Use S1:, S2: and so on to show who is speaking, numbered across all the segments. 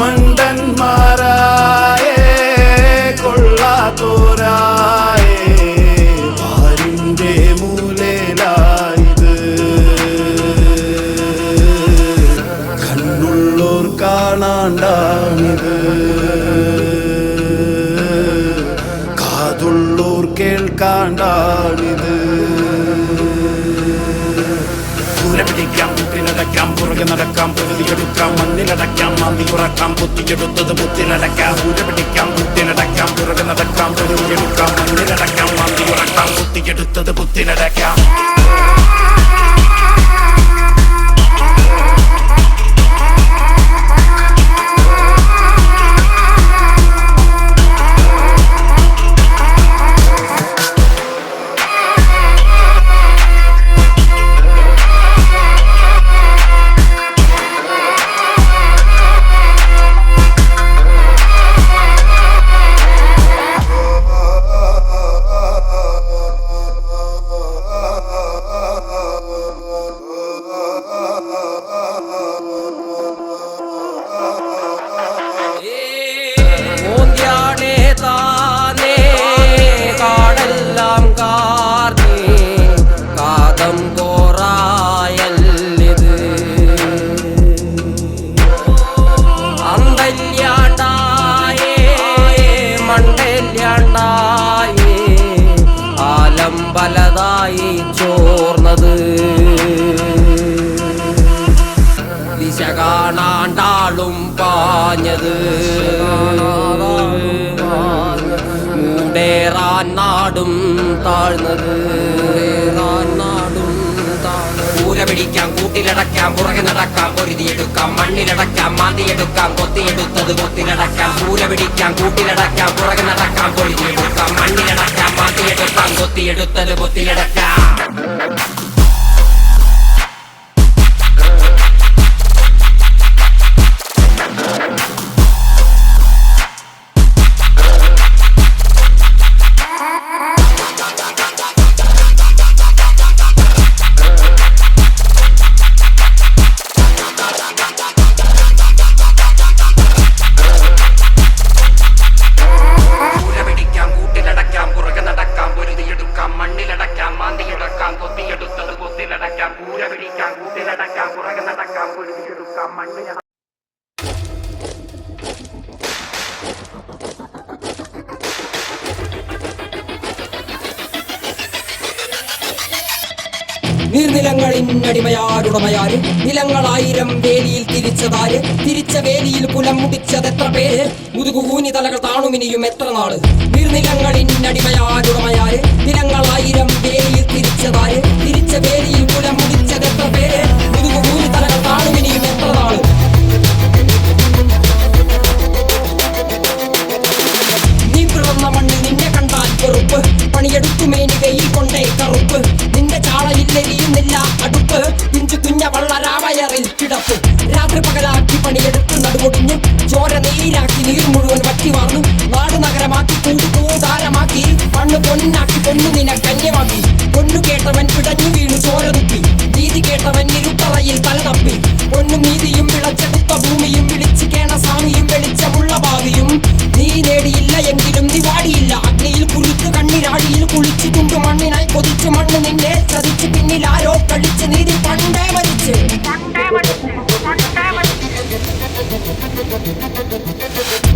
S1: മണ്ടന്മാരായേ കൊള്ളാത്തോരായ. ആരിന്റെ മൂലയിലായത് കണ്ണുള്ളോർ കാണാണ്ടാണിത്. കാതുള്ളോർ കേൾക്കാണ്ടാണിത്. പിടിക്കാം കുട്ടിനടക്കാം പുറകെ നടക്കാം പ്രകൃതിയെടുക്കാം മണ്ണിലടക്കാം മാന്തി ഉറക്കാം കുത്തിയെടുത്തത് നടക്കാം. ദൂരെ പിടിക്കാം കുട്ടിനടക്കാം പുറകെ നടക്കാം. പ്രകൃതിയെടുക്കാം മണ്ണിലടക്കാം മാന്തി ഉറക്കാം കുത്തിയെടുത്തത് ബുദ്ധിനടക്കാം
S2: താഴ്ന്നത്. പിടിക്കാം കൂട്ടിലടക്കാം പുറകെ നടക്കാം പൊരുതിയെടുക്കാം മണ്ണിലടക്കാം മാന്തിയെടുക്കാം കൊത്തിയെടുത്തത് കൊത്തിലടക്കാം. കൂല പിടിക്കാം കൂട്ടിലടക്കാം പുറകെ നടക്കാം പൊരുതിയെടുക്കാം മണ്ണിലടക്കാം മാന്തിയെടുക്കാം കൊത്തിയെടുത്തത് കൊത്തിലടക്കാം.
S3: നീർനിലങ്ങളിന്നടിമയാരുടമയാര് നിലങ്ങളായിരം വേലിയിൽ തിരിച്ചതാര്? തിരിച്ച വേലിയിൽ കുലം മുടിച്ചതെത്ര പേര്? മുതുകുകൂനി തലകൾ താണുമിനിയും എത്ര നാൾ? നീർനിലങ്ങളിന്നടിമയാരുടമയാര് നിലങ്ങളായിരം വേലിയിൽ തിരിച്ചതാര്? തിരിച്ച വേലിയിൽ കുലം മുടിച്ചതെത്ര പേര്? മുതുകുകൂനി തലകൾ താണുമിനിയും എത്ര നാൾ? നീ പിറന്ന മണ്ണിൽ നിന്നെ കണ്ടാൽ വെറുപ്പ്. പണിയെടുത്തു മേനി വെയിൽ കൊണ്ടേ കറുപ്പ്. നിന്റെ അടുപ്പ് ഇഞ്ചു കുഞ്ഞ വള്ളരാവയറിൽ കിടപ്പ് രാത്രി പകലാക്കി പണിയെടുത്ത് നടുകൊടിഞ്ഞു ചോര നീരാക്കി നീർ മുഴുവൻ വറ്റി വാർന്നു. നാട് നഗരമാക്കി കൂട് കൂതാരമാക്കി മണ്ണ് പൊന്നാക്കി പൊന്നു നിന കന്യമാക്കി പൊന്നു കേട്ടവൻ വീണു ചോര നീതി കേട്ടവൻ ഇരുട്ടറയിൽ തല തപ്പി. പൊന്നും നീതിയും വിളച്ചെടുത്ത കൊതിച്ചു മണ്ണ് നിന്നെ ചതിച്ച് പിന്നിൽ ആരോ കളിച്ച് നീതി പണ്ടേ മരിച്ച്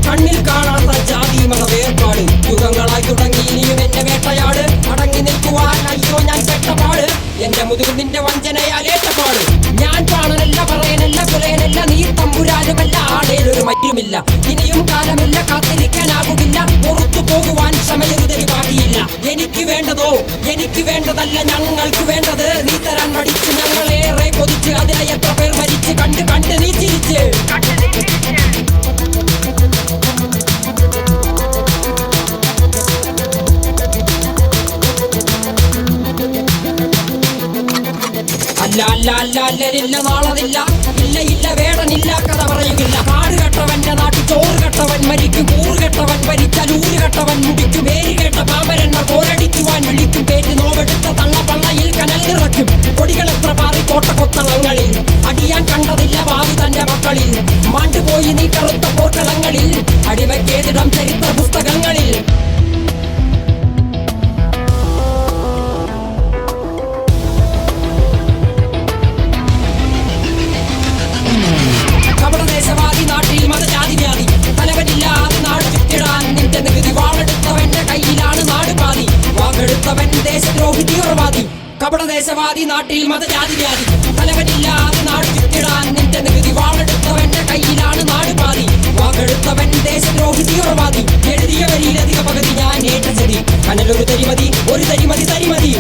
S3: കണ്ണിൽ കാണാത്ത ജാതി മത വേർപാട് യുഗങ്ങളായി തുടങ്ങി ഇനിയും എന്നെ വേട്ടയാട്. അടങ്ങി നിൽക്കുവാൻ അയ്യോ ഞാൻ പെട്ടപാട്. എന്റെ മുതുകിൽ നിന്റെ വഞ്ചനയാൽ ഏറ്റപാട്. ഞാൻ പാണനല്ല പറയനല്ല കുലയനല്ല നീ തമ്പുരാനുമല്ല ആടേലൊരു മറ്റുമില്ല ഇനിയും കാലമില്ല കാത്തിരിക്കാനാകുകില്ല പുറത്തു പോകുവാൻ ക്ഷമയൊരുതരി ബാക്കിയില്ല എനിക്ക് വേണ്ടതോ? എനിക്ക് വേണ്ടതല്ല ഞങ്ങൾക്ക് വേണ്ടത്. നീ തരാൻ മടിച്ച് ഞങ്ങളേറെ കൊതിച്ച് അതിനെ എത്ര പേർ മരിച്ച് കണ്ട് കണ്ട് നീ ചിരിച്ച്. നാളതില്ല ഇല്ല വേടനില്ല കഥ പറയുകില്ല കാട് കെട്ടവന്റെ നാട്ടിൽ ചോറ് കെട്ടവൻ മരിക്കും. കെട്ടവൻ ഭരിച്ചാൽ ഊര് കെട്ടവൻ മുടിച്ചു പേര് കേട്ട പാമ്പരന്മാർ പോരടിക്കുവാൻ വിളിക്കും പേര് നോവെടുത്ത തള്ള പള്ളയിൽ കനൽ നിറയ്ക്കും. കൊടികൾ എത്ര പാറി കോട്ട കൊത്തളങ്ങളിൽ. അടിയാൻ കണ്ടതില്ല വാവി തന്റെ മക്കളിൽ. മാണ്ടുപോയി നീ കറുത്ത പോർക്കളങ്ങളിൽ. അടിവയ്ക്കേതിടം ചരിത്ര പുസ്തകങ്ങളിൽ. വാക്കെടുത്തവൻ ദേശദ്രോഹി തീവ്രവാദി കപടദേശവാദി നാട്ടിൽ മതജാതി വ്യാധി തലവനില്ലാതെ നാട് ചുറ്റിടാൻ നിന്റെ നികുതി വാളെടുത്തവന്റെ കയ്യിലാണ് നാട് പാതി. വാക്കെടുത്തവൻ ദേശദ്രോഹി തീവ്രവാദി. എഴുതിയ വരിയിലധിക പകുതി ഞാൻ ഏറ്റ ചതി കനലൊരു തരിമതി ഒരു തരിമതി തരിമതി.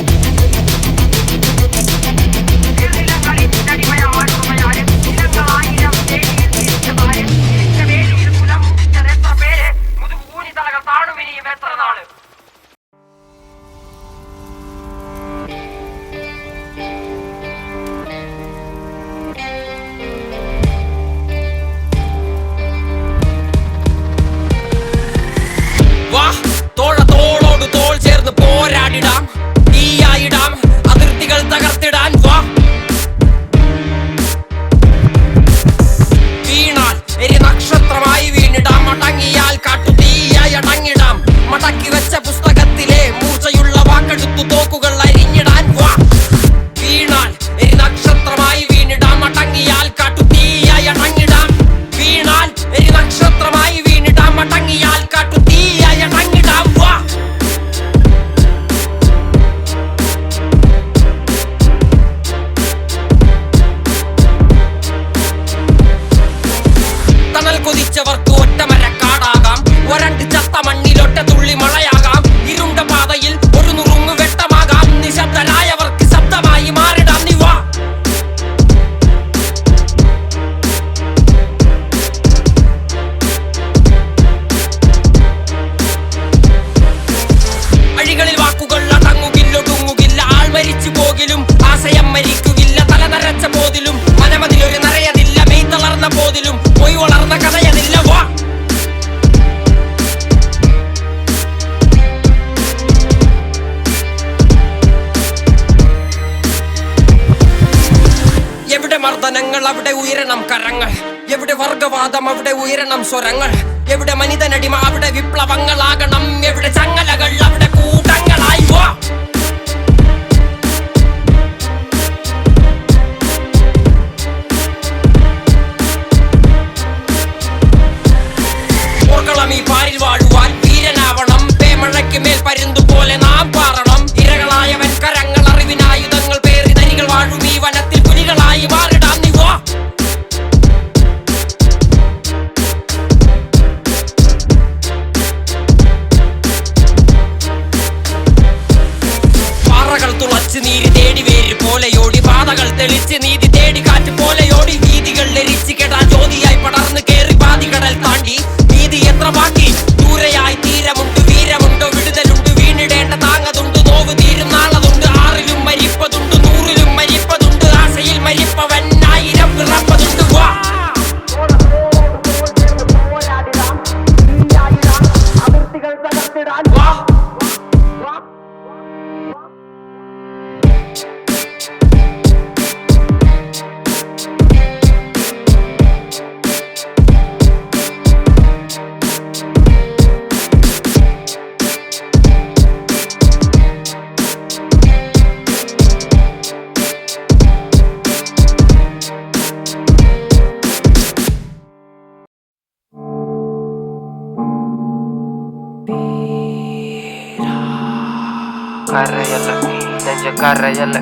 S4: കരയല്ല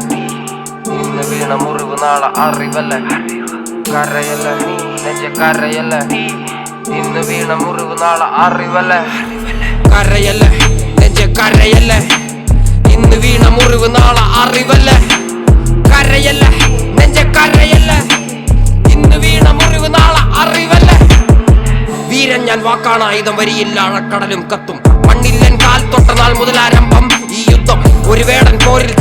S4: ഇന്ന് വീണ മുറിവ് നാളെ അറിവല്ല? കരയല്ല നീ? നെഞ്ച കരയല്ല നീ? ഇന്ന് വീണ മുറിവ് നാളെ അറിവല്ല?
S5: കരയല്ല നെഞ്ച കരയല്ല? ഇന്ന് വീണ മുറിവ് നാളെ അറിവല്ല? കരയല്ല നെഞ്ച കരയല്ല? ഇന്ന് വീണ മുറിവ് നാളെ അറിവല്ല? വീരൻ ഞാൻ വാക്കാണ് ആയുധം വരിയില്ല അഴക്കടലും കത്തും. മണ്ണില്ലൻ കാൽ തൊട്ട നാൾ മുതലാരംഭം ഈ യുദ്ധം. ഒരു വേടൻ പോരിൽ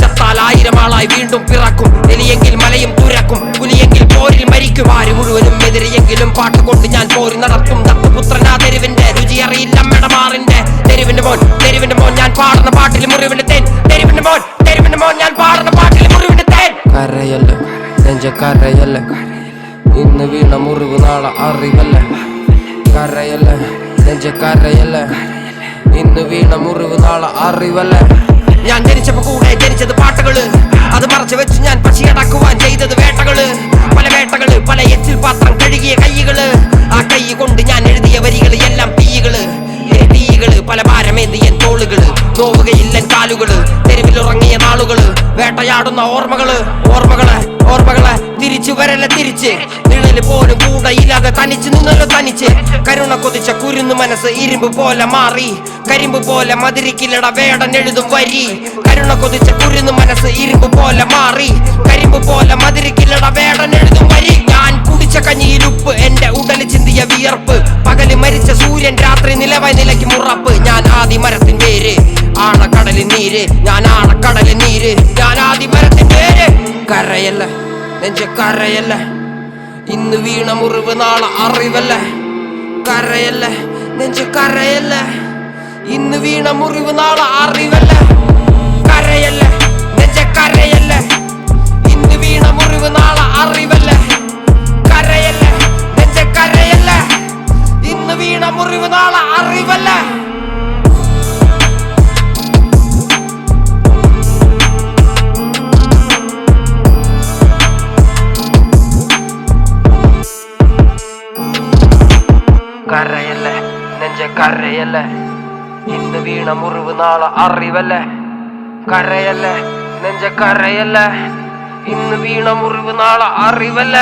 S5: ആയിരമാളായി വീണ്ടും പിറക്കും. എലിയെങ്കിൽ മലയും തുരക്കും. പുലിയെങ്കിൽ പോരിൽ മരിക്കും. ആര് മുഴുവനും
S6: എതിരെയെങ്കിലും പാട്ടുകൊണ്ട്
S3: ഞാൻ പോര് നടത്തും. ദത്തപുത്രനാ തെരുവിന്റെ രുചി അറിയില്ല മെടമാറിന്റെ തെരുവിന്റെ മോൻ തെരുവിന്റെ മോൻ ഞാൻ പാടുന്ന പാട്ടിൽ മുറിവിന്റെ തേൻ തെരുവിന്റെ മോൻ തെരുവിന്റെ മോൻ ഞാൻ പാടുന്ന പാട്ടിൽ മുറിവിന്റെ തേൻ
S6: കരയല്ല നെഞ്ചക്കരയല്ല. ഇന്ന് വീണ മുറിവ് നാളെ അറിവല്ല. കരയല്ല നെഞ്ചക്കരയല്ല. ഇന്ന് വീണ മുറിവ് നാളെ അറിവല്ലേ.
S3: ഞാൻ ജനിച്ചപ്പോ കൂടെ ജനിച്ചത് പാട്ടുകൾ. അത് മറച്ചു വെച്ച് ഞാൻ പശിയടക്കുവാൻ ചെയ്തത് വേട്ടകൾ. പല വേട്ടകൾ പല എച്ചിൽ പാത്രം കഴുകിയ കൈകൾ. ആ കൈ കൊണ്ട് ഞാൻ എഴുതിയ വരികൾ എല്ലാം തീകൾ. ഏ തീകൾ പല ഭാരമേന്തിയൻ തോളുകൾ. നോവുകയില്ലൻ കാലുകൾ. തെരുവിലുറങ്ങിയ നാളുകൾ. വേട്ടയാടുന്ന ഓർമ്മകൾ. ഓർമ്മകൾ ഓർമ്മകൾ തിരിച്ചു വരല്ല തിരിച്ച്. നിഴൽ പോലും കൂടയില്ലാതെ തനിച്ച് നിന്നല്ലോ തനിച്ച്. കരുണ കൊതിച്ച കുരുന്നു മനസ്സ് ഇരുമ്പ് പോലെ മാറി. കരിമ്പ് പോലെ മതിരിക്കില്ലട വേടൻ എഴുതും വരി. കരുണ കൊതിച്ച കുരുന്നു മനസ്സ് ഇരുമ്പ് പോലെ മാറി. കരിമ്പ് പോലെ മതിരിക്കില്ലട വേടൻ എഴുതും വരി. ഞാൻ കുടിച്ച കഞ്ഞിയിൽ ഉപ്പ് നീര്. ഞാൻ ആണക്കടൽ നീര്. ഞാൻ ആദി മരത്തിൻ പേര്. കരയല്ല? നെഞ്ച കരയല്ല ഇന്ന് വീണ മുറിവ് നാളെ അറിവല്ല? കരയല്ല? നെഞ്ച കരയല്ല ഇന്ന് വീണ മുറിവ് നാളെ അറിവല്ല? കരയല്ല? നെഞ്ച കരയല്ല ഇന്ന് വീണ മുറിവ് നാളെ അറിവല്ല? കരയല്ല? നെഞ്ച കരയല്ല ഇന്ന് വീണ മുറിവ് നാളെ അറിവല്ല?
S6: കരയല്ല? ഇന്ന് വീണ മുറിവ് നാളെ അറിവല്ലേ? കരയല്ലേ? നെഞ്ച കരയല്ലേ ഇന്ന് വീണ മുറിവ് നാളെ അറിവല്ല?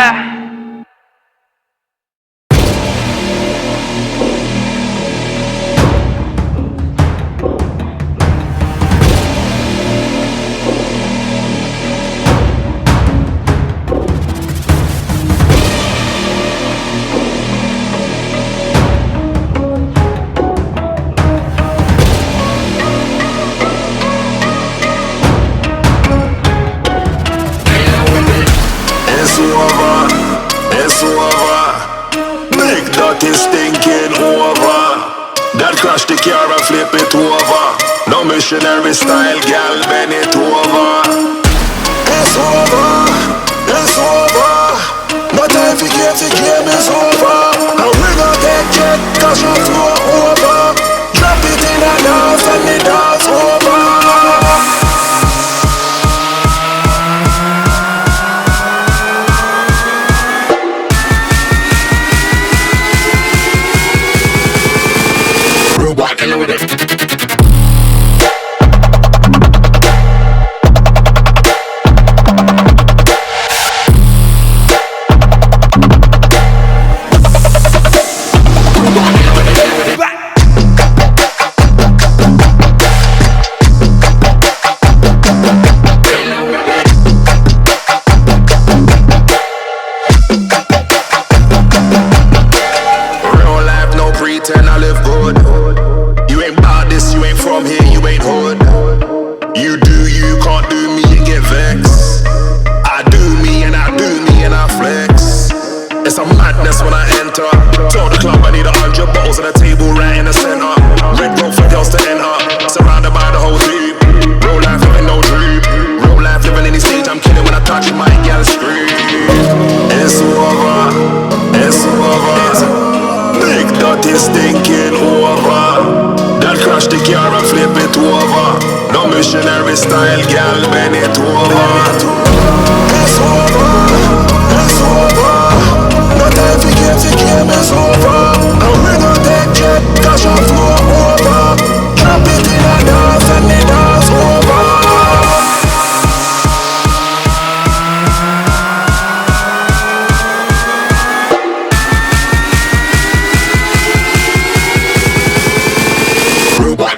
S7: Crash the car and flip it over. No missionary style, gal, bend it over. It's over, it's over. No time for game, the game is over.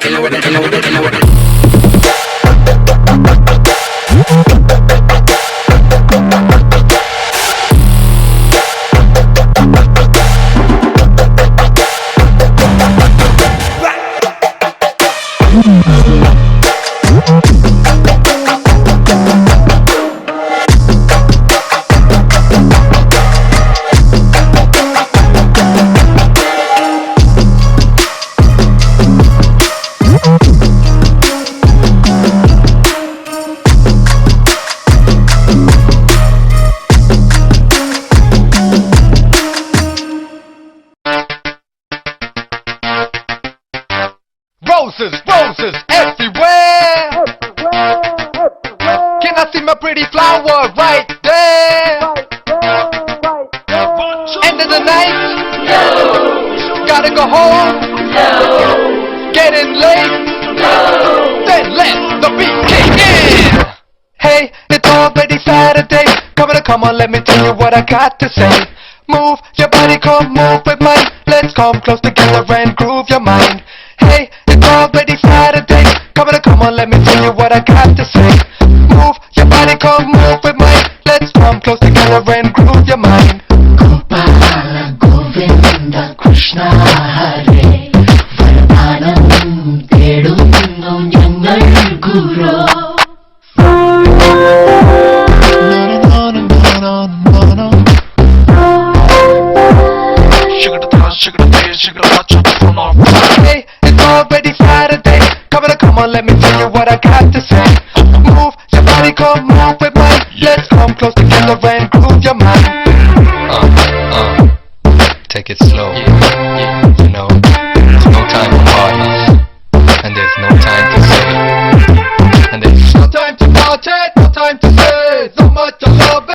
S7: in the winter, in the winter, in the winter.
S8: Dancers everywhere. Can I see my pretty flower right there? End of the night? No. Gotta go home? No. Getting late? No. Then let the beat kick in. Hey, it's already Saturday. Come on, come on, let me tell you what I got to say. Move your body, come move with mine. Let's come close together and groove your mind. Already Saturday. Come on, come on, let me tell you what I got to say. Move your body, come move with mine. Let's come close together and groove your mind.